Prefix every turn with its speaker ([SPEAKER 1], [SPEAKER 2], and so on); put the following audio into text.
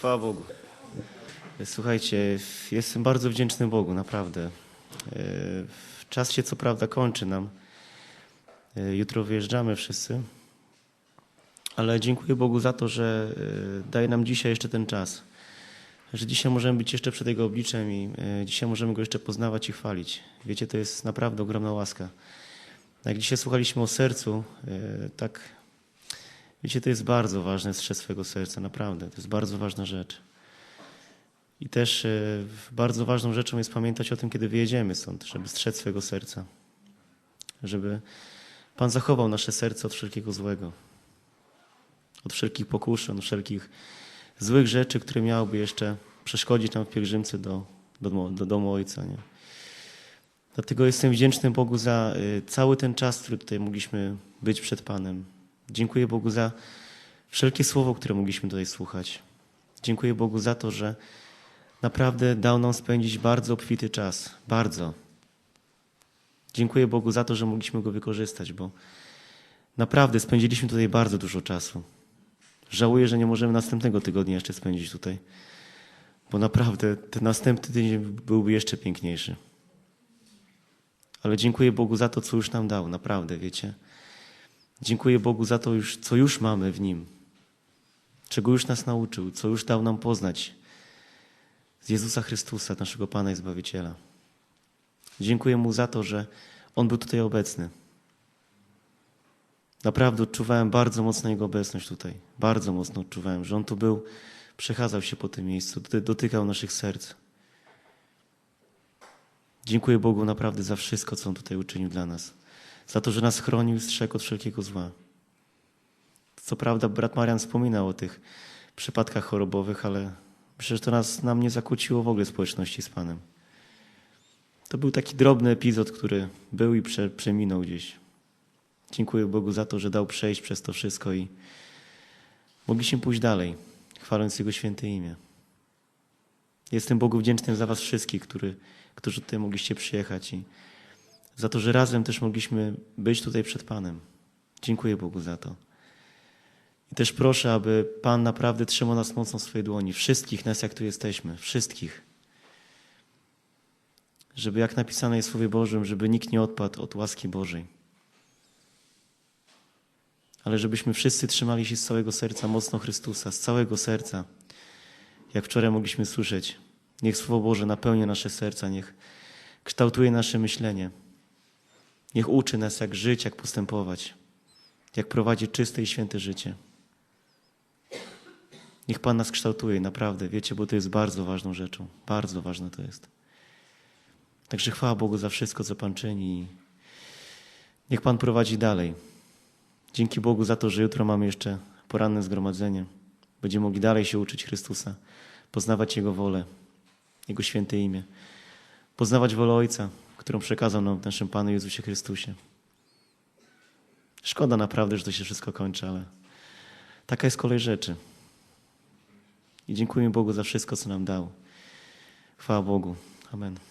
[SPEAKER 1] Chwała Bogu. Słuchajcie, jestem bardzo wdzięczny Bogu, naprawdę. E, Czas się co prawda kończy nam. E, Jutro wyjeżdżamy wszyscy. Ale dziękuję Bogu za to, że e, daje nam dzisiaj jeszcze ten czas. Że dzisiaj możemy być jeszcze przed Jego obliczem i dzisiaj możemy Go jeszcze poznawać i chwalić. Wiecie, to jest naprawdę ogromna łaska. Jak dzisiaj słuchaliśmy o sercu, tak Wiecie, to jest bardzo ważne, strzec swojego serca, naprawdę. To jest bardzo ważna rzecz. I też e, bardzo ważną rzeczą jest pamiętać o tym, kiedy wyjedziemy stąd, żeby strzec swojego serca. Żeby Pan zachował nasze serce od wszelkiego złego. Od wszelkich pokuszeń, od wszelkich złych rzeczy, które miałyby jeszcze przeszkodzić nam w pielgrzymce do, do, do domu Ojca. Nie? Dlatego jestem wdzięczny Bogu za y, cały ten czas, który tutaj mogliśmy być przed Panem. Dziękuję Bogu za wszelkie słowo, które mogliśmy tutaj słuchać. Dziękuję Bogu za to, że naprawdę dał nam spędzić bardzo obfity czas. Bardzo. Dziękuję Bogu za to, że mogliśmy go wykorzystać, bo naprawdę spędziliśmy tutaj bardzo dużo czasu. Żałuję, że nie możemy następnego tygodnia jeszcze spędzić tutaj, bo naprawdę ten następny tydzień byłby jeszcze piękniejszy. Ale dziękuję Bogu za to, co już nam dał, naprawdę, wiecie. Dziękuję Bogu za to, już, co już mamy w Nim, czego już nas nauczył, co już dał nam poznać z Jezusa Chrystusa, naszego Pana i Zbawiciela. Dziękuję Mu za to, że On był tutaj obecny. Naprawdę odczuwałem bardzo mocno Jego obecność tutaj. Bardzo mocno odczuwałem, że On tu był, przechadzał się po tym miejscu, doty- dotykał naszych serc. Dziękuję Bogu naprawdę za wszystko, co On tutaj uczynił dla nas. Za to, że nas chronił i strzegł od wszelkiego zła. Co prawda brat Marian wspominał o tych przypadkach chorobowych, ale myślę, że to nas, nam nie zakłóciło w ogóle społeczności z Panem. To był taki drobny epizod, który był i prze, przeminął gdzieś. Dziękuję Bogu za to, że dał przejść przez to wszystko i mogliśmy pójść dalej, chwaląc Jego święte imię. Jestem Bogu wdzięczny za Was wszystkich, który, którzy tutaj mogliście przyjechać i za to, że razem też mogliśmy być tutaj przed Panem. Dziękuję Bogu za to. I też proszę, aby Pan naprawdę trzymał nas mocno w swojej dłoni. Wszystkich nas, jak tu jesteśmy. Wszystkich. Żeby, jak napisane jest w Słowie Bożym, żeby nikt nie odpadł od łaski Bożej. Ale żebyśmy wszyscy trzymali się z całego serca mocno Chrystusa, z całego serca. Jak wczoraj mogliśmy słyszeć. Niech Słowo Boże napełnia nasze serca, niech kształtuje nasze myślenie. Niech uczy nas, jak żyć, jak postępować, jak prowadzić czyste i święte życie. Niech Pan nas kształtuje, naprawdę, wiecie, bo to jest bardzo ważną rzeczą. Bardzo ważne to jest. Także chwała Bogu za wszystko, co Pan czyni. Niech Pan prowadzi dalej. Dzięki Bogu za to, że jutro mamy jeszcze poranne zgromadzenie. Będziemy mogli dalej się uczyć Chrystusa, poznawać Jego wolę, Jego święte imię, poznawać wolę Ojca, którą przekazał nam naszym Panu Jezusie Chrystusie. Szkoda naprawdę, że to się wszystko kończy, ale taka jest kolej rzeczy. I dziękuję Bogu za wszystko, co nam dał. Chwała Bogu. Amen.